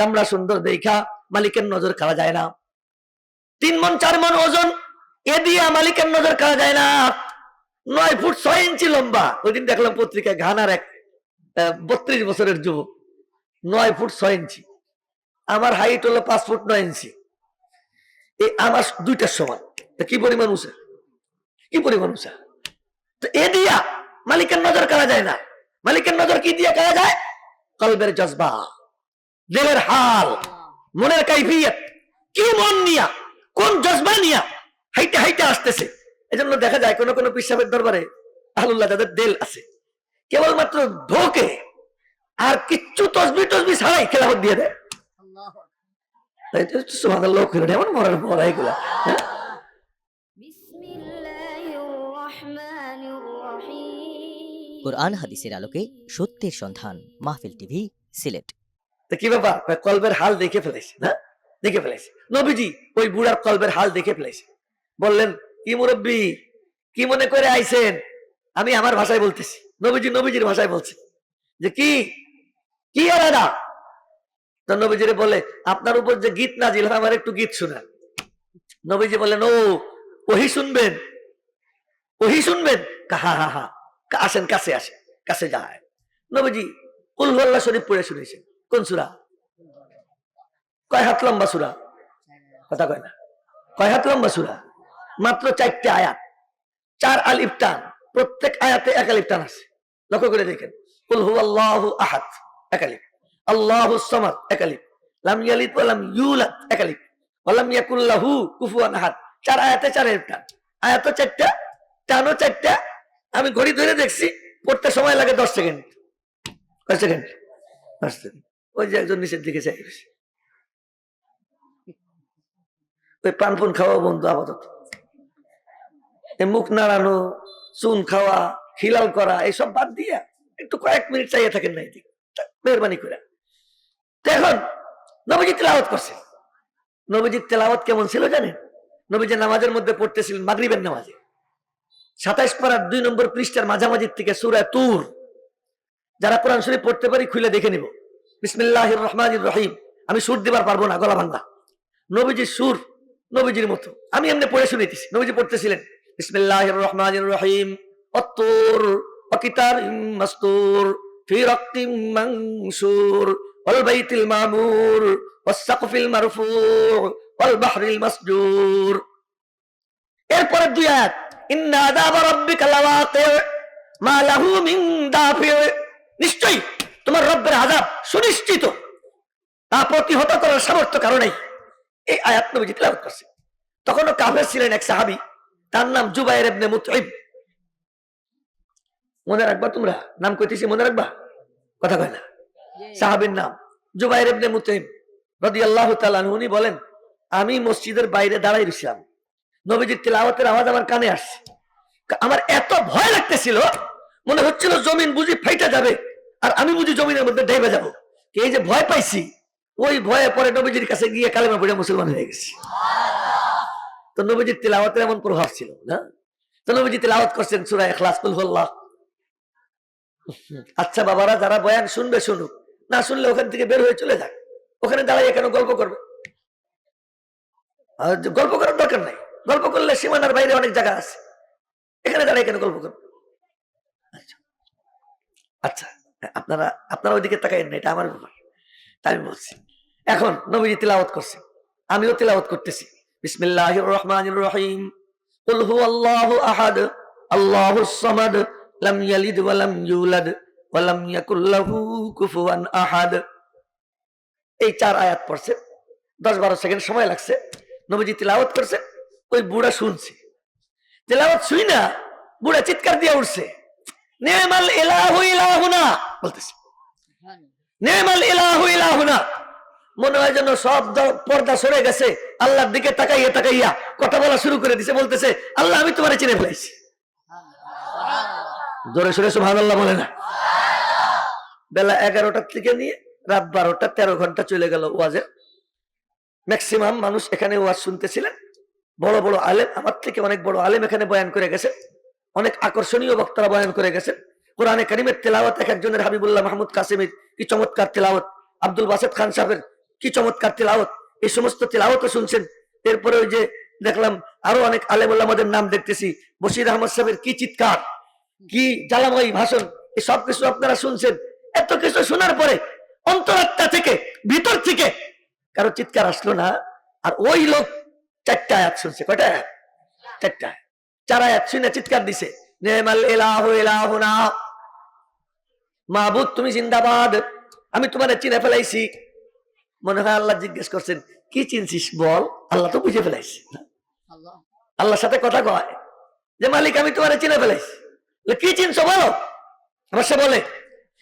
চামড়া সুন্দর দেখা, মালিকের নজর কারা যায় না। তিন মন, চার মন ওজন, এ দিয়া মালিকের নজর কারা যায় না। নয় ফুট ছয় ইঞ্চি লম্বা। ওই দিন দেখলাম পত্রিকায় ঘানার এক বত্রিশ বছরের যুবক। নয় ফুট ছয় ইঞ্চি। আমার হাইট হলো পাঁচ ফুট নয় ইঞ্চি। এই আমার দুইটার সমান। কি পরিমাণ উঁচা? কি পরিমাণ উঁচা? তো এ দিয়া মালিকের নজর করা যায় না। মালিকের নজর কি দিয়ে করা যায়? কলবের জজবা। দেহের হাল মনের কাইফিয়ত কি মন নিয়া কোন জজবা নিয়া হাইতে হাইতে আসতেছে। এজন্য দেখা যায় কোনো কোনো পিসাবের দরবারে আহলুল্লাহ যাদের দেল আছে। কেবলমাত্র ধোকে আর কিচ্ছু তসবি তসবি ছাড়াই খেলাফত দিয়ে দেয়। হ্যাঁ? কোরআন হাদিসের আলোকে সত্যের সন্ধান মাহফিল টিভি সিলেট। তো কি বাবা কলবের হাল দেখে ফেলেছে, না? দেখে ফেলেছে। নবীজি ওই বুড়ার কলবের হাল দেখে ফেলেছে। বললেন, কি মুরব্বী, কি মনে করে আইছেন? আমি আমার ভাষায় বলতেছি। নবীজি নবীজির ভাষায় বলছে যে, কি? কি এরাদা তো নবীজিরে বলে, আপনার উপর যে গীত নাজিল হয়, আমার একটু গীত শোনান। নবীজি বললেন, ও, ওহি শুনবেন ওহি শুনবেন? হা হা হা, আসেন, কাছে আসেন, কাছে যায়। নবীজি উল্লাহ শরীফ পড়ে শুনেছেন। কোন সুরা? কয় হাত লম্বা সুরা? কথা কয় না। কয় হাত লম্বা সুরা? মাত্র চারটে আয়াত। চার আলিফ টান। প্রত্যেক আয়াতে এক আলিফ টান আছে। লক্ষ্য করে দেখেন। চার আয়াতে চার আলিফ টান। আমি ঘড়ি ধরে দেখছি, পড়তে সময় লাগে দশ সেকেন্ড। সেকেন্ড? দশ সেকেন্ড। ওই যে একজন নিচের দিকে চাই। ওই পানপুন খাওয়া বন্ধু আপাতত। মুখ নাড়ানো, চুন খাওয়া, খিলাল করা, এইসব বাদ দিয়া একটু কয়েক মিনিট চাইয়ে থাকেন না এদিকে। মেহরবানি করে এখন নবীজি তেলাওয়াত করছে। নবীজির তেলাওয়াত কেমন ছিল জানেন? নবীজি নামাজের মধ্যে পড়তেছিলেন মাগরিবের নামাজে। সাতাইশ পাড়ার দুই নম্বর পৃষ্ঠার মাঝামাঝির থেকে সুরা তুর। যারা কোরআন শরীফ পড়তে পারি খুলে দেখে নিব। বিসমিল্লাহ রহমান রহিম। আমি সুর দিবার পারব না, গলা ভাঙ্গা নবীজির সুর নবীজির মতো। আমি এমনি পড়ে শুনেছি নবীজি পড়তেছিলেন। বিসমিল্লাহ রহমান রহিম। অত্তর অকিতার মাস্তুর ফি তোমার রব্বের আযাব সুনিশ্চিত। তা প্রতিহত করার সামর্থ্য কারণেই এই আয়াত নবীজি তেলাওয়াত করছে। তখনও কাফের ছিলেন এক সাহাবী। তার নাম জুবাইর ইবনে মুতঈব মনে রাখবা তোমরা? নাম কইতেছি মনে রাখবা? কথা কয় না? সাহাবীর নাম জুবাইর ইবনে মুতঈব রাদিয়াল্লাহু তাআলা আনহু। উনি বলেন আমি মসজিদের বাইরে দাঁড়াই রইছিলাম। নবীজির তেলাওয়াতের আওয়াজ আমার কানে আসছে। আমার এত ভয় লাগতেছিল মনে হচ্ছিল জমিন বুঝি ফাইটা যাবে। আর আমি বুঝি জমিনের মধ্যে ডেবে যাব। এই যে ভয় পাইছি, ওই ভয়ে পরে নবীজির কাছে গিয়ে কালেমা পড়ে মুসলমান হয়ে গেছি। তো নবীজির তেলাওয়াতের এমন প্রভাব ছিল না? তো নবীজি তেলাওয়াত করছেন সূরা ইখলাস, কুল আচ্ছা বাবারা, যারা বয়ান শুনবে শুনুক, না শুনলে ওখান থেকে বের হয়ে চলে যাক। ওখানে দাঁড়াইয়ে কেন গল্প করবে? গল্প করার দরকার নাই। গল্প করলে সীমানার বাইরে অনেক জায়গা আছে। এখানে দাঁড়াই কেন গল্প করবে? আচ্ছা। আচ্ছা। আপনারা আপনারা ওইদিকে তাকাইন না, এটা আমার ব্যাপার। তাই আমি বলছি, এখন নবীজি তিলাওয়াত করছে, আমিও তিলাওয়াত করতেছি। বিসমিল্লাহির রহমানির রহিম। হুয়াল্লাহু আহাদ আল্লাহুস সামাদ, লাম ইয়ালিদ ওয়া লাম ইউলাদ, ওয়া লাম ইয়াকুল লাহু কুফুয়ান আহাদ। এই চার আয়াত পড়ছে, দশ বারো সেকেন্ড সময় লাগছে, নবীজি তিলাওয়াত করছে, ওই বুড়া শুনছে। তেলাওয়াত শুই না, বুড়া চিৎকার দিয়ে উঠছে। গেছে এগারোটার থেকে নিয়ে রাত বারোটা, তেরো ঘণ্টা চলে ম্যাক্সিমাম মানুষ এখানে ওয়াজ শুনতেছিলেন। বড় বড় আলেম, আমার থেকে অনেক বড় আলেম এখানে বয়ান করে গেছেন অনেক আকর্ষণীয় বক্তারা বয়ান করে গেছেন কোরআনে কারিমের তেলাওয়াত, এক একজনের হাবিবুল্লাহ মাহমুদ কাসিমের কি চমৎকার তেলাওয়াত, আব্দুল বাসেদ খান সাহেবের কি চমৎকার তেলাওত এই সমস্ত তেলাওত শুনছেন এরপরে ওই যে দেখলাম আরও অনেক আলেমুল্লাহ নাম দেখতেছি, বশির আহমদ সাহেবের কি চিৎকার, কি জ্বালাময়ী ভাষণ এই সব কিছু আপনারা শুনছেন এত কিছু শোনার পরে অন্তরাত্মা থেকে, ভিতর থেকে কারও চিৎকার আসলো না, আর ওই লোক চারটা আয়াত শুনছে কয়টা আয়াত? চারটা। চার আয়াত শুনে চিৎকার দিছে। নেমাল এলাহ এলাহুনা। মাহবুদ তুমি জিন্দাবাদ। আমি তোমার চিনে ফেলাইছি। মনে হয় আল্লাহ জিজ্ঞেস করছেন কি চিনছিস বল? আল্লাহ তো বুঝে ফেলাইছি। আল্লাহর সাথে কথা কয় যে মালিক আমি তোমার চিনে ফেলাইছি। কি চিনছো বলো? আমার সে বলে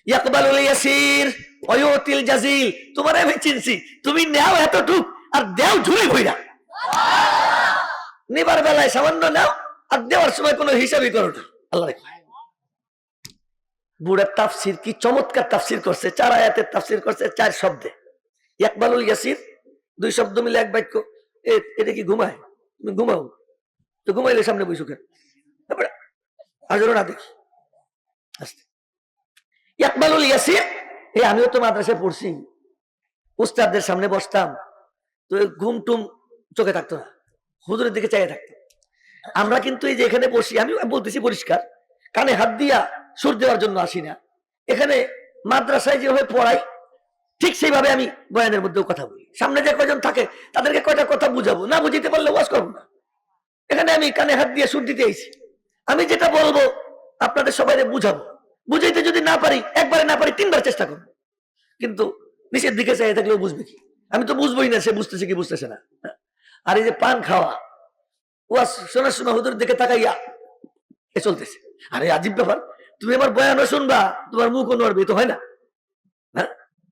ইয়াকবালুল ইয়াসির অয়তিল জাজিল তোমার আমি চিনছি। তুমি নেও এতটুক আর দেও ঝুলে ভইরা। নিবার বেলায় সামান্য নাও। আর দেওয়ার সময় কোনো হিসাবই করো না। আল্লাহ বুড়ার তাফসির কি চমৎকার তাফসির করছে, চার আয়াতের তাফসির করছে, চার শব্দে। ইয়াকবালুল ইয়াসির, দুই শব্দ মিলে এক বাক্য। এটা কি ঘুমায়? তুমি ঘুমাও। তো ঘুমাইলে সামনে বসু কেন? তারপরে আজরও না দেখি। আস্তে। ইয়াকবালুল ইয়াসির এই আমিও তো মাদ্রাসায় পড়ছি। উস্তাদদের সামনে বসতাম। তো ঘুম টুম চোখে থাকতো না। হুজুরের দিকে চাইয়ে থাকতো আমরা কিন্তু এই যে এখানে বসি, আমি বলতেছি পরিষ্কার, কানে হাত দিয়া সুর দেওয়ার জন্য আসি না। এখানে মাদ্রাসায় যেভাবে পড়াই, ঠিক সেইভাবে আমি বয়ানের মধ্যেও কথা বলি। সামনে যে কয়জন থাকে, তাদেরকে কয়টা কথা বুঝাবো? না বুঝিতে পারলে ওয়াজ করব না। এখানে আমি কানে হাত দিয়ে সুর দিতে আইছি। আমি যেটা বলব, আপনাদের সবাই বুঝাবো। বুঝাইতে যদি না পারি, একবারে না পারি, তিনবার চেষ্টা করব। কিন্তু নিচের দিকে চাই থাকলেও বুঝবে কি? আমি তো বুঝবোই না, সে বুঝতেছে কি বুঝতেছে না। আর এই যে পান খাওয়া ওয়াজ শোনার সময় হুজুর দিকে তাকাইয়া এ চলতেছে। আরে আজীব ব্যাপার, তুমি আমার বয়ানও শুনবা, তোমার মুখও নড়বে তো হয় না। হ্যাঁ?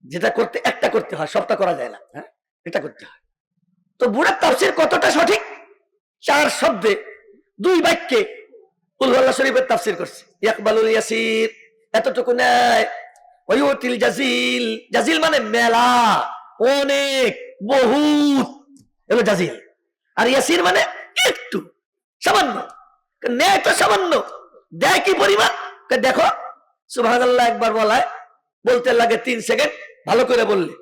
যেটা করতে, একটা করতে হয়, সবটা করা যায় না। হ্যাঁ? এটা করতে হয়। তো বুড়ার তাফসির কতটা সঠিক? চার শব্দে, দুই বাক্যে উল্লাহ শরীফের তাফসির করছে। ইয়াকবালুল ইয়াসির, এতটুকু নেয়। ওয়ুতিল জাজিল জাজিল মানে মেলা, অনেক, বহুত। এলো জাজিল। আর ইয়াসির মানে সামান্য। নেয় তো সামান্য। দেয় কি পরিমাণ? দেখো সুভাগ একবার বলায়, বলতে লাগে তিন সেকেন্ড, ভালো করে বললে।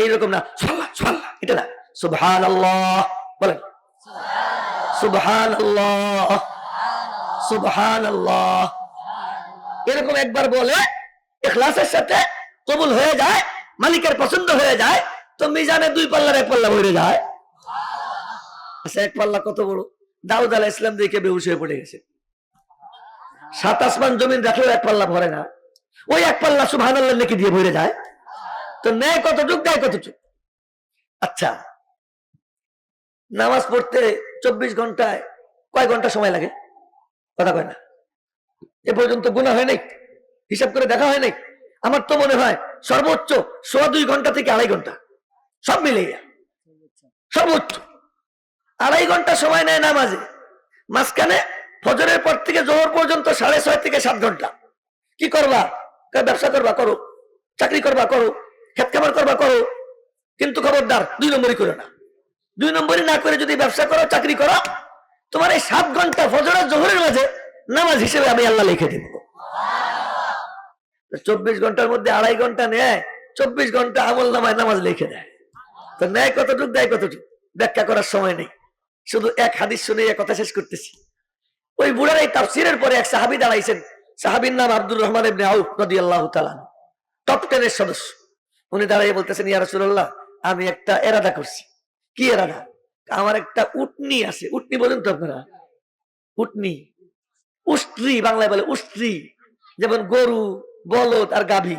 এইরকম না সাল্লাহ সাল্লাহ এটা না। সুবহান আল্লাহ বলেন। সুবহান আল্লাহ সুবহান আল্লাহ এরকম একবার বলে এখলাসের সাথে কবুল হয়ে যায়, মালিকের পছন্দ হয়ে যায়, তো মিজানে দুই পাল্লার এক পাল্লা ভরে যায়। আচ্ছা এক পাল্লা কত বড়? দাউদ আলাহ ইসলাম দেখে বেহুশ হয়ে পড়ে গেছে। সাত আসমান জমিন রাখলেও এক পাল্লা ভরে না। ওই এক পাল্লা সুবহান আল্লাহ নেকি দিয়ে ভরে যায়। তো ন্যায় কতটুক দেয় কতটুক? আচ্ছা নামাজ পড়তে চব্বিশ ঘন্টায় কয় ঘণ্টা সময় লাগে? কথা কয় না। এ পর্যন্ত গুণা হয় নাই? হিসাব করে দেখা হয় নাই? আমার তো মনে হয় সর্বোচ্চ সোয়া দুই ঘণ্টা থেকে আড়াই ঘণ্টা। সব মিলে সর্বোচ্চ। আড়াই ঘণ্টা সময় নেয় নামাজে। মাঝখানে ফজরের পর থেকে জোহর পর্যন্ত সাড়ে ছয় থেকে সাত ঘণ্টা। কি করবা? ব্যবসা করবা? করো। চাকরি করবা? করো। খেত খাবার করবা? করো। কিন্তু খবরদার, দুই নম্বরই করে না। দুই নম্বরই না করে যদি ব্যবসা করো, চাকরি করো, তোমার এই সাত ঘণ্টা ফজরের জোহরের মাঝে নামাজ হিসেবে আমি আল্লাহ লিখে দিব। চব্বিশ ঘণ্টার মধ্যে আড়াই ঘণ্টা নেয়, চব্বিশ ঘণ্টা আমল নামায় নামাজ লিখে দেয়। তো নেয় কতটুক, দেয় কতটুক? ব্যাখ্যা করার সময় নেই। শুধু এক হাদিস শুনে কথা শেষ করতেছি। ওই বুড়ার এই তাফসিরের পরে এক সাহাবি দাঁড়াইছেন। সাহাবির নাম আব্দুর রহমান ইবনে রাদিয়াল্লাহু তাআলা টপ টেনের সদস্য। উনি দাঁড়িয়ে বলতেছেন, ইয়া রাসূলুল্লাহ, আমি একটা এরাদা করছি। কি এরাদা? আমার একটা উটনি আছে। উটনি বলেন তো আপনারা। উটনি। উষ্ট্রি, বাংলায় বলে উষ্ট্রি। যেমন গরু, বলদ আর গাভী।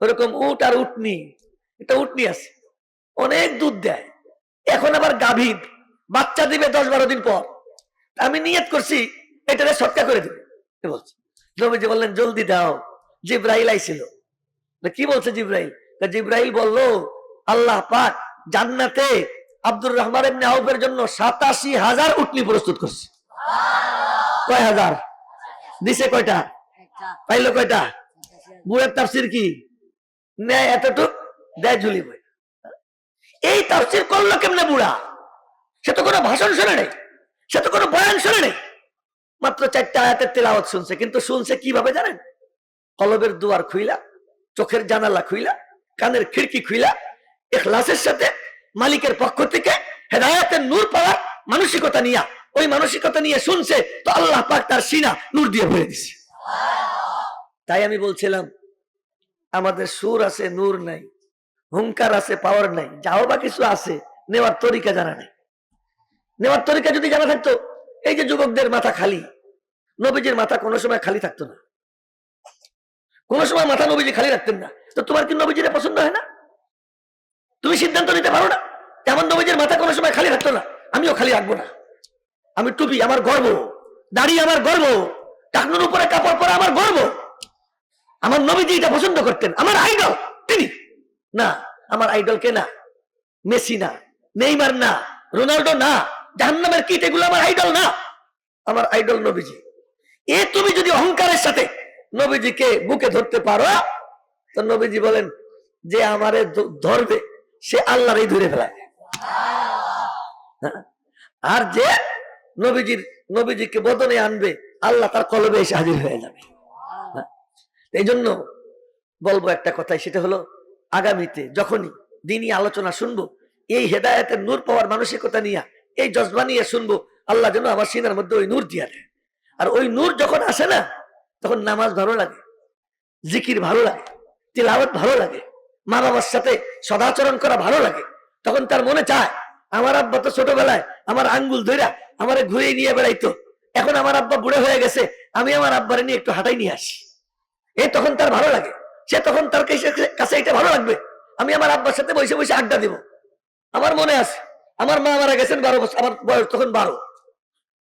ওরকম উট আর উটনি। একটা উটনি আছে। অনেক দুধ দেয়। এখন আবার গাভী। বাচ্চা দিবে দশ বারো দিন পর। আমি নিয়ত করছি, এটারে সটকা করে দিবে। বলছে, নবীজি বললেন, জলদি দাও, জিব্রাইল আইছিল। কি বলছে জিব্রাইল? তা জিব্রাইল বলল, আল্লাহ পাক জান্নাতে আব্দুর রহমান এমনি আউফের জন্য সাতাশি হাজার উটনি প্রস্তুত করছে। কয় হাজার? দিছে কয়টা? পাইলো কয়টা? বুড়ের তাফসির কি? নেয় এতটুক দেয় ঝুলি বই এই তাফসির করল কেমনে বুড়া? সে তো কোনো ভাষণ শুনে নেই। সে তো কোনো বয়ান শুনে নেই। মাত্র চারটা আয়াতের তেলাওয়াত শুনছে, কিন্তু শুনছে কীভাবে জানেন? কলবের দুয়ার খুইলা, চোখের জানালা খুইলা, কানের খিড়কি খুইলা এখলাসের সাথে মালিকের পক্ষ থেকে হেদায়াতের নূর পাওয়ার মানসিকতা নিয়ে, ওই মানসিকতা নিয়ে শুনছে, তো আল্লাহ পাক তার সিনা নূর দিয়ে ভরে দিছে। তাই আমি বলছিলাম, আমাদের সুর আছে, নূর নাই হুঙ্কার আছে পাওয়ার নাই, যাও বা কিছু আছে, নেওয়ার তরিকা জানা নেই। নেওয়ার তরিকা যদি জানা থাকতো, এই যে যুবকদের মাথা খালি, নবীজির মাথা কোনো সময় খালি থাকতো না। কোন সময় মাথা নবীজি খালি রাখতেন না। তো তোমার কি নবীজিরে পছন্দ হয় না? তুমি সিদ্ধান্ত নিতে পারো না? তেমন নবীজির মাথা কোনো সময় খালি রাখতো না। আমিও খালি রাখব না। আমি টুপি, আমার গর্ব। দাড়ি, আমার গর্ব। টাকনুর উপরে কাপড় পরা আমার গর্ব। আমার নবীজি এটা পছন্দ করতেন। আমার আইডল তিনি। না, আমার আইডল কে না? মেসি না। নেইমার না। রোনাল্ডো না। জাহান্নামের কিট, এগুলো আমার আইডল না আমার আইডল নবীজি এ তুমি যদি অহংকারের সাথে নবীজিকে বুকে ধরতে পারো, তো নবীজি বলেন, যে আমারে ধরবে, সে আল্লাহরই ধরে ফেলায় হ্যাঁ? আর যে নবীজির, নবীজিকে বদনে আনবে, আল্লাহ তার কলবে এসে হাজির হয়ে যাবে হ্যাঁ? এই জন্য বলব একটা কথাই, সেটা হলো, আগামীতে যখনই দিনই আলোচনা শুনব, এই হেদায়তের নূর পাওয়ার মানসিকতা নিয়ে এই জজবা নিয়ে শুনব, আল্লাহ যেন আমার সিনার মধ্যে ওই নূর দিয়া দেয়। আর ওই নূর যখন আসে না, তখন নামাজ ভালো লাগে, জিকির ভালো লাগে, তিলাওয়াত ভালো লাগে মা বাবার সাথে সদাচরণ করা ভালো লাগে। তখন তার মনে চায়, আমার আব্বা তো ছোটবেলায় আমার আঙ্গুল ধইরা আমারে ঘুরে নিয়ে বেড়াইতো। এখন আমার আব্বা বুড়ে হয়ে গেছে, আমি আমার আব্বারে নিয়ে একটু হাঁটাই নিয়ে আসি। এই তখন তার ভালো লাগে, সে তখন তার কাছে এটা ভালো লাগবে, আমি আমার আব্বার সাথে বসে বসে আড্ডা দিব। আমার মনে আছে আমার মা মারা গেছেন বারো বছর, আমার বয়স তখন বারো।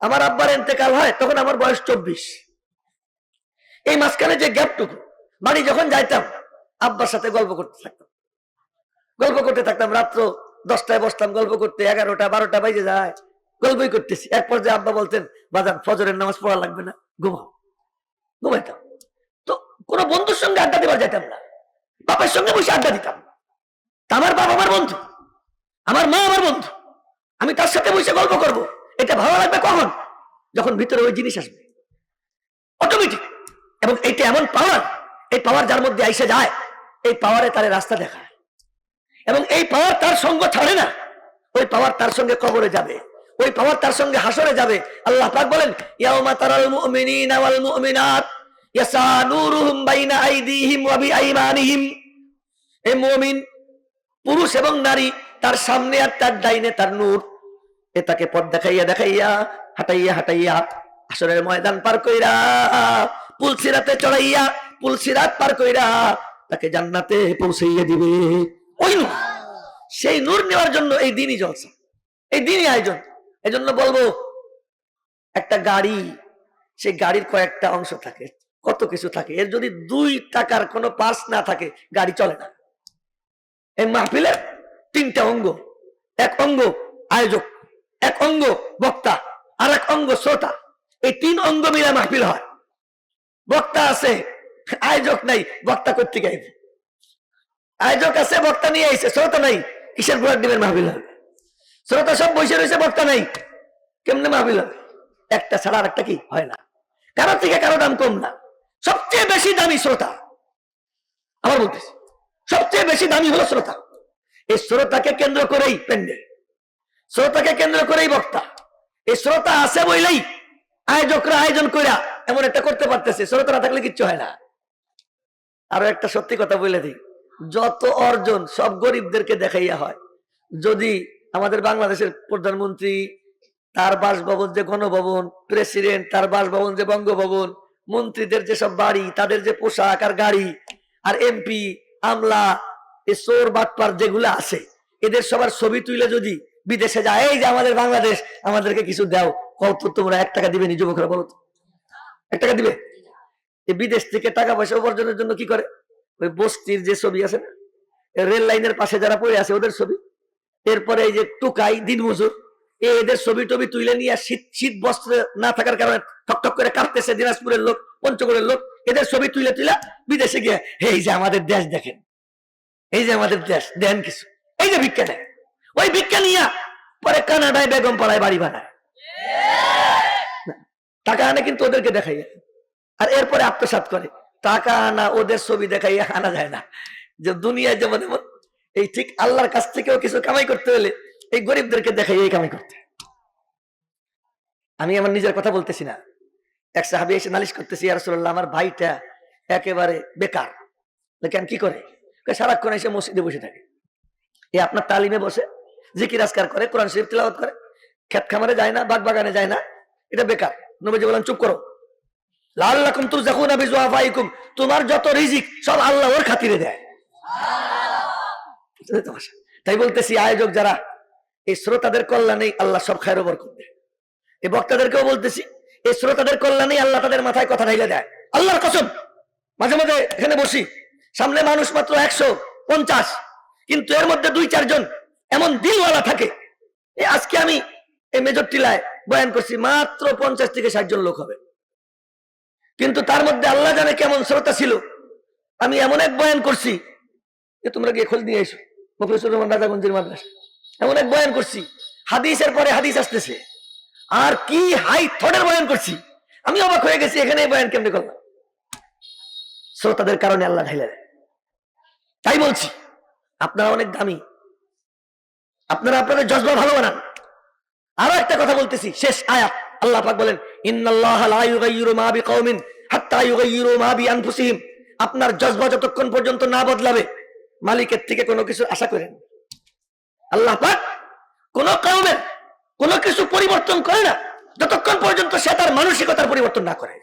আমার আব্বার এতেকাল হয়, তখন আমার বয়স চব্বিশ। এই মাঝখানে যে গ্যাপটুকু, বাড়ি যখন যাইতাম, আব্বার সাথে গল্প করতে থাকতাম। গল্প করতে থাকতাম, রাত্র দশটায় বসতাম, গল্প করতে, এগারোটা, বারোটা বাজে যায়, গল্পই করতেছি। এক পর্যায়ে আব্বা বলতেন, বাজান, ফজরের নামাজ পড়া লাগবে না, ঘুমাও। ঘুমাইতাম। তো কোনো বন্ধুর সঙ্গে আড্ডা দেবার যেতাম না। বাপের সঙ্গে বসে আড্ডা দিতাম। আমার বাবা আমার বন্ধু, আমার মা আমার বন্ধু। আমি তার সাথে বসে গল্প করব। এটা ভালো লাগবে কখন? যখন ভিতরে ওই জিনিস আসবে। অটোমেটিক এবং এইটা এমন পাওয়ার এই পাওয়ার যার মধ্যে আইসে যায়, এই পাওয়ারে তার রাস্তা দেখায়। এবং এই পাওয়ার তার সঙ্গ ছাড়ে না। ওই পাওয়ার তার সঙ্গে কবরে যাবে। ওই পাওয়ার তার সঙ্গে হাসরে যাবে। আল্লাহ পাক বলেন, ইয়াউমা তারাল মুমিনিনা ওয়াল মুমিনাত ইয়াসা নূরুহুম বাইনা আইদিহিম ওয়া বিআইমানিহিম। এই মুমিন পুরুষ এবং নারী তার সামনে আর তার ডাইনে তার নূর। এ তাকে পথ দেখাইয়া দেখাইয়া, হাঁটাইয়া হাঁটাইয়া আসরের ময়দান পার কইরা পুলসিরাতে চড়াইয়া পুলসিরাত পার কইরা তাকে জান্নাতে পৌঁছাইয়া দিবে। ওই নূর। সেই নূর নেওয়ার জন্য এই দিনই জলসা। এই দিনই আয়োজন। এই জন্য বলব, একটা গাড়ি, সেই গাড়ির কয়েকটা অংশ থাকে, কত কিছু থাকে। এর যদি দুই টাকার কোনো পার্স না থাকে, গাড়ি চলে না। এই মাহফিলের তিনটা অঙ্গ। এক অঙ্গ আয়োজক, এক অঙ্গ বক্তা, আর এক অঙ্গ শ্রোতা। এই তিন অঙ্গ মিলে মাহফিল হয়। বক্তা আছে, আয়োজক নাই, বক্তা করতে গাইবে আয়োজক আছে, বক্তা নিয়ে আইছে, শ্রোতা নাই, কিসের ঘোড়ার ডিমের মাহফিল হবে? শ্রোতা সব বসে রয়েছে, বক্তা নাই, কেমনে মাহফিল হবে? একটা ছাড়া আর একটা কি? হয় না। কারও থেকে কারও দাম কম না। সবচেয়ে বেশি দামি শ্রোতা। আমার বলতেছি, সবচেয়ে বেশি দামি হলো শ্রোতা। এই শ্রোতাকে কেন্দ্র করেই প্যান্ডেল। শ্রোতাকে কেন্দ্র করেই বক্তা। এই শ্রোতা আছে বইলেই আয়োজকরা আয়োজন কইরা এমন একটা করতে পারতেছে, শ্রোতা না থাকলে কিচ্ছু হয় না। আরও একটা সত্যি কথা বলে দিই, যত অর্জন সব গরিবদেরকে দেখাইয়া হয়। যদি আমাদের বাংলাদেশের প্রধানমন্ত্রী, তার বাসভবন যে গণভবন, প্রেসিডেন্ট, তার বাসভবন যে বঙ্গভবন, মন্ত্রীদের যেসব বাড়ি, তাদের যে পোশাক আর গাড়ি, আর এমপি, আমলা এই চোর বাটপার যেগুলো আছে, এদের সবার ছবি তুলে যদি বিদেশে যায়, এই যে আমাদের বাংলাদেশ, আমাদেরকে কিছু দাও কত তোমরা এক টাকা দিবে যুবকরা বলো তো। এক টাকা দিবে? বিদেশ থেকে টাকা পয়সা উপার্জনের জন্য কি করে? ওই বস্তির যে ছবি আছে না রেল লাইনের পাশে যারা পড়ে আছে, ওদের ছবি। এরপরে এই যে টুকাই, দিনমজুর, এ এদের ছবি টবি তুলে নিয়ে শীত শীত বস্ত্র না থাকার কারণে ঠকঠক করে কাঁপতেছে দিনাজপুরের লোক, পঞ্চগড়ের লোক। এদের ছবি তুলে তুলে বিদেশে গিয়ে, এই যে আমাদের দেশ দেখেন। এই যে আমাদের দেশ, দেন কিছু। এই যে ভিক্ষা নেয় ওই ভিক্ষা নিয়া পরে কানাডায় বেগম পাড়ায় বাড়ি বানায়। টাকা আনে কিন্তু ওদেরকে দেখাইয়া। আর এরপরে আত্মসাত করে। টাকা আনা, ওদের ছবি দেখাইয়া আনা যায় না। যে দুনিয়ায় যেমন এই ঠিক আল্লাহর কাছ থেকেও কিছু কামাই করতে হলে এই গরিবদেরকে দেখাই এই কামাই করতে। আমি আমার নিজের কথা বলতেছি না। এক সাহাবি এসে নালিশ করতেছি ইয়ারসোল্লাহ আমার ভাইটা একেবারে বেকার। কেন কি করে? সারাক্ষণ এসে মসজিদে বসে থাকে। এ আপনার তালিমে বসে, জিকির আজকার করে, কোরআন শরীফ তিলাওয়াত করে ক্ষেত খামারে যায় না, বাগ বাগানে যায় না, এটা বেকার। নবীজি বলেন, চুপ করো। লাল রকম যখন তোমার যত রিজিক, সব আল্লাহ ওর খাতিরে দেয়? তাই বলতেছি, আয়োজক যারা, এই শ্রোতাদের কল্যাণে আল্লাহ সব খায়ের ওপর করবে। এই বক্তাদেরকেও বলতেছি, এই শ্রোতাদের কল্যাণে আল্লাহ তাদের মাথায় কথা ঢাইলে দেয়। আল্লাহর কসম, মাঝে মাঝে এখানে বসি। সামনে মানুষ মাত্র একশো পঞ্চাশ, কিন্তু এর মধ্যে দুই চারজন এমন দিলওয়ালা থাকে। আজকে আমি এই মেজর টিলায় বয়ান করছি, মাত্র পঞ্চাশ থেকে ষাট জন লোক হবে। কিন্তু তার মধ্যে আল্লাহ জানে কেমন শ্রোতা ছিল। আমি এমন এক বয়ান করছি যে তোমরা গিয়ে খোঁজ নিয়ে এসো মফিসুর রহমান রাজাগঞ্জের মাদ্রাসা। এমন এক বয়ান করছি, হাদিসের পরে হাদিস আসতেছে। আর কি হাই থটের বয়ান করছি। আমি অবাক হয়ে গেছি, এখানে বয়ান কেমনে করলাম? শ্রোতাদের কারণে আল্লাহ ঢাইলে দেয়। তাই বলছি, আপনারা অনেক দামি। আপনারা আপনাদের জজবা ভালো বানান। আরও একটা কথা বলতেছি, শেষ আয়াত। আল্লাহ পাক বলেন আপনার জজবা যতক্ষণ পর্যন্ত না বদলাবে, মালিকের থেকে কোনো কিছু আশা করেন আল্লাহ পাক কোন কওমের কোনো কিছু পরিবর্তন করে না, যতক্ষণ পর্যন্ত সে তার মানসিকতার পরিবর্তন না করে।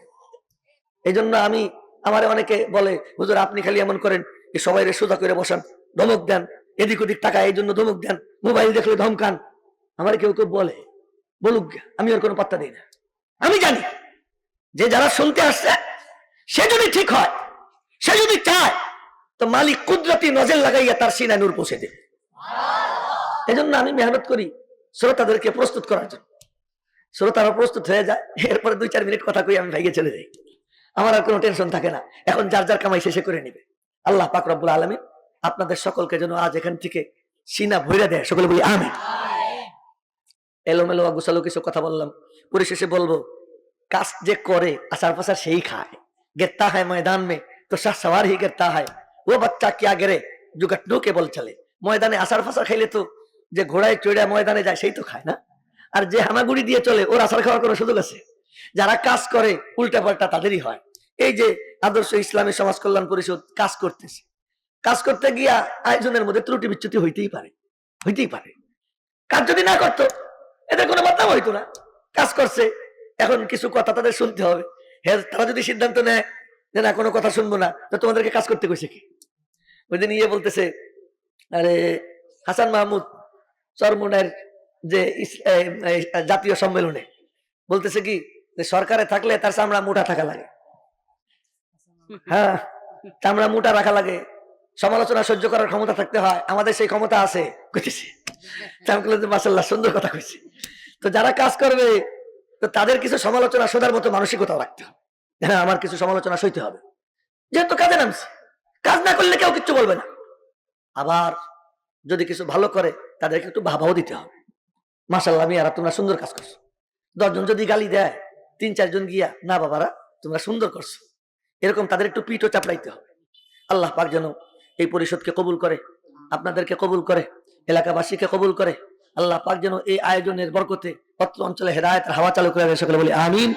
এই আমি, আমার অনেকে বলে, হুজুর, আপনি খালি এমন করেন যে সবাই সোজা করে বসান, ধমক দেন, এদিক ওদিক টাকা এই জন্য ধমক দেন, মোবাইল দেখলে ধমকান। আমার কেউ কেউ বলে, বলুক আমি ওর কোনো পাত্তা দিই না। আমি জানি, যে যারা শুনতে আসছে, সে যদি ঠিক হয়, সে যদি চায়, তো মালিক কুদরতি নজর লাগাইয়া তার সিনা নূর পৌঁছে দেবে। এই জন্য আমি মেহনত করি শ্রোতাদেরকে প্রস্তুত করার জন্য। শ্রোতারা প্রস্তুত হয়ে যায়, এরপরে দুই চার মিনিট কথা কই আমি ভাইগে চলে যাই। আমার আর কোনো টেনশন থাকে না। এখন যার যার কামাই শেষে করে নিবে। আল্লাহ পাক রব্বুল আলমী আপনাদের সকলকে যেন আজ এখান থেকে সিনা ভৈরা দেয়। সকলে বলি আমি এলোমেলো গুছালো কিছু কথা বললাম। পরিশেষে বলব কাজ যে করে আচার পাচার সেই খায়। গেত্তা হয় ময়দান মে তো সওয়ার হি গেত্তা হয়। ও বাচ্চা কিয়া গেরে জুগাটনু কে বল চলে। ময়দানে আচার ফাসার খাইলে তো যে ঘোড়ায় চড়ে ময়দানে যায় সেই তো খায় না। আর যে হামাগুড়ি দিয়ে চলে ওর আচার খাওয়ার কোনো সুযোগ আছে? যারা কাজ করে উল্টা পাল্টা তাদেরই হয়। এই যে আদর্শ ইসলামী সমাজ কল্যাণ পরিষদ কাজ করতেছে। কাজ করতে গিয়া আয়োজনের মধ্যে ত্রুটি বিচ্যুতি হইতেই পারে হইতেই পারে। কাজ যদি না করতো, এদের কোনো বার্তা হইতো না। কাজ করছে, এখন কিছু কথা তাদের শুনতে হবে। হ্যাঁ তারা যদি সিদ্ধান্ত নেয় যে না, কোনো কথা শুনব না, তো তোমাদেরকে কাজ করতে কইছে কি? ওই দিন ইয়ে বলতেছে, আরে হাসান মাহমুদ চরমুনের যে জাতীয় সম্মেলনে বলতেছে কি, যে সরকারে থাকলে তার চামড়া মোটা থাকা লাগে। হ্যাঁ চামড়া মোটা রাখা লাগে। সমালোচনা সহ্য করার ক্ষমতা থাকতে হয়। আমাদের সেই ক্ষমতা আছে, কইতেছে। মাসাল্লাহ সুন্দর কথা কইছে। তো যারা কাজ করবে, তো তাদের কিছু সমালোচনা শোধার মতো মানসিকতাও রাখতে হবে। হ্যাঁ আমার কিছু সমালোচনা সইতে হবে। যেহেতু কাজে নামছে, কাজ না করলে কেউ কিচ্ছু বলবে না। আবার যদি কিছু ভালো করে, তাদেরকে একটু ভাবাও দিতে হবে। মাসাল্লাহ আমি আর তোমরা সুন্দর কাজ করছ। দশজন যদি গালি দেয় তিন চারজন গিয়া, না বাবারা, তোমরা সুন্দর করছ। এরকম তাদের একটু পিঠও চাপড়াইতে হবে আল্লাহ পাক যেন এই পরিষদকে কবুল করে আপনাদেরকে কবুল করে এলাকাবাসীকে কবুল করে আল্লাহ পাক যেন এই আয়োজনের বরকতে অত্র অঞ্চলে হেদায়ত হাওয়া চালু করে দেয় সকলে বলি আমিন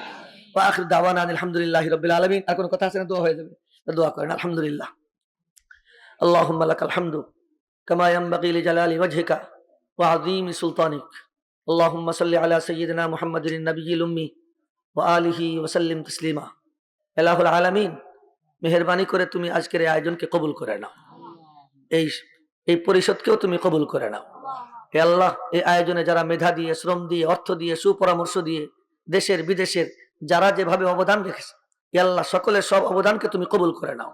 ওয়া আখির দাওয়ানা আলহামদুলিল্লাহ রাব্বিল আলামিন আর কোনো কথা আছে না দোয়া হয়ে যাবে তো দোয়া করেন আলহামদুলিল্লাহ আল্লাহুম্মা লাকাল হামদু কামা ইয়ানবাগি লিজালালি ওয়াজহিকা ওয়া আযীমি সুলতানিক اللهم صل على سيدنا محمد النبي الأمي وآله وسلم تسليما এলাহুল আলামিন মেহরবানি করে তুমি আজকের এই আয়োজনকে কবুল করে নাও। এই এই পরিষদকেও তুমি কবুল করে নাও। হে আল্লাহ, এই আয়োজনে যারা মেধা দিয়ে, শ্রম দিয়ে, অর্থ দিয়ে, সুপরামর্শ দিয়ে দেশের, বিদেশের যারা যেভাবে অবদান রেখেছে, হে আল্লাহ, সকলের সব অবদানকে তুমি কবুল করে নাও।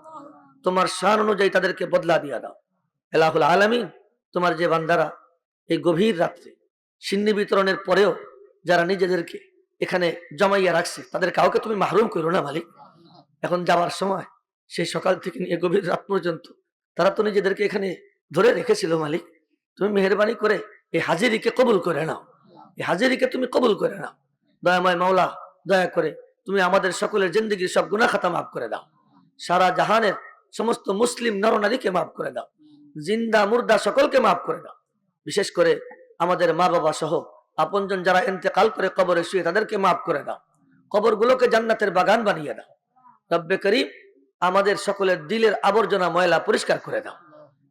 তোমার সান অনুযায়ী তাদেরকে বদলা দিয়া দাও। এলাহুল আলামিন, তোমার যে বান্দারা এই গভীর রাত্রে সিন্নি বিতরণের পরেও যারা নিজেদেরকে এখানে জমাইয়া রাখছে তাদের কাউকে তুমি মাহরুম করো না মালিক। এখন যাওয়ার সময় সেই সকাল থেকে নিয়ে গভীর রাত পর্যন্ত তারা তো নিজেদেরকে এখানে ধরে রেখেছিল মালিক। তুমি মেহরবানি করে এই হাজিরিকে কবুল করে নাও। এই হাজিরিকে তুমি কবুল করে নাও। দয়াময় মাওলা, দয়া করে তুমি আমাদের সকলের জিন্দগির সব গুণা খাতা মাফ করে দাও। সারা জাহানের সমস্ত মুসলিম নরনারীকে মাফ করে দাও। জিন্দা, মুর্দা সকলকে মাফ করে দাও। বিশেষ করে আমাদের মা বাবা সহ আপনজন যারা ইন্তেকাল করে কবরে শুয়ে তাদেরকে মাফ করে দাও। কবরগুলোকে জান্নাতের বাগান বানিয়ে দাও। রব্বে করিম, আমাদের সকলের দিলের আবর্জনা ময়লা পরিষ্কার করে দাও।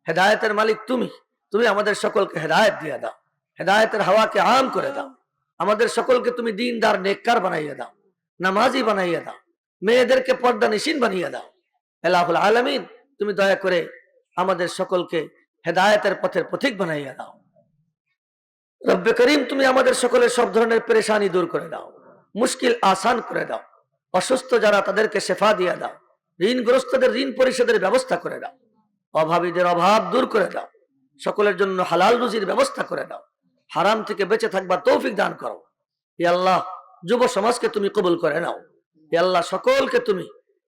হেদায়েতের মালিক তুমি তুমি আমাদের সকলকে হেদায়েত দিয়ে দাও। হেদায়েতের হাওয়াকে আম করে দাও। আমাদের সকলকে তুমি দিনদার নেককার বানাইয়ে দাও, নামাজি বানাইয়ে দাও, মেয়েদেরকে পর্দা নিশিন বানিয়ে দাও। এলাহুল আলমিন, তুমি দয়া করে আমাদের সকলকে হেদায়তের পথের পথিক বানাইয়া দাও। রব্বে করিম, তুমি আমাদের সকলের সব ধরনের পেরেশানি দূর করে দাও, মুশকিল আসান করে দাও। অসুস্থ যারা তাদেরকে শেফা দিয়ে দাও। ঋণগ্রস্তদের ঋণ পরিশোধের ব্যবস্থা করে দাও। অভাবীদের অভাব দূর করে দাও। সকলের জন্য হালাল রুজির ব্যবস্থা করে দাও। হারাম থেকে বেঁচে থাকবার তৌফিক দান করো। হে আল্লাহ, যুব সমাজকে তুমি কবুল করে নাও। হে আল্লাহ, সকলকে তুমি।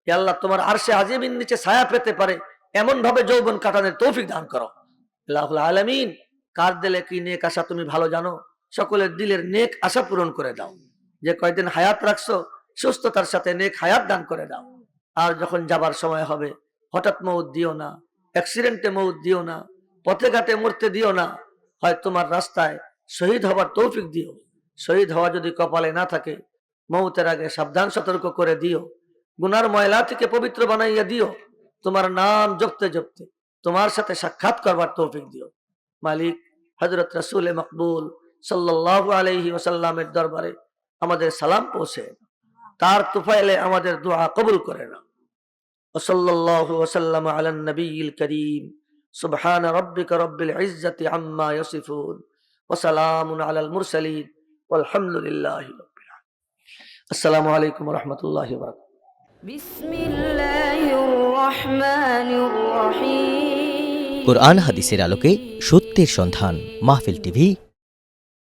হে আল্লাহ, তোমার আরশে আজিমিন নিচে ছায়া পেতে পারে। এমন ভাবে যৌবন কাটানোর তৌফিক দান করো। আল্লাহুল আলমিন, কার দিলে কি নেক আশা তুমি ভালো জানো? সকলের দিলের নেক আশা পূরণ করে দাও। যে কয়দিন হায়াত রাখছো সুস্থতার সাথে নেক হায়াত দান করে দাও। আর যখন যাবার সময় হবে, হঠাৎ মৌত দিও না অ্যাক্সিডেন্টে মৌত দিও না পথে ঘাটে মরতে দিও না, হয় তোমার রাস্তায় শহীদ হবার তৌফিক দিও। শহীদ হওয়া যদি কপালে না থাকে, মৌতের আগে সাবধান সতর্ক করে দিও। গুনার ময়লা থেকে পবিত্র বানাইয়া দিও। তোমার নাম জপতে জপতে তোমার সাথে সাক্ষাৎ করবার তৌফিক দিও। মালিক হজরত রসুল মকবুল সাল্লাহ আলহি ওসাল্লামের দরবারে আমাদের সালাম পৌঁছে তার তুফাইলে আমাদের দোয়া কবুল করে না ওসল্লাহ ওসাল্লাম আলান নবীল করিম سبحان ربك رب العزة عما يصفون وسلام على المرسلين والحمد لله رب العالمين السلام عليكم ورحمة الله وبركاته بسم الله الرحمن الرحيم কোরআন হাদিসের আলোকে সত্যের সন্ধান মাহফিল টিভি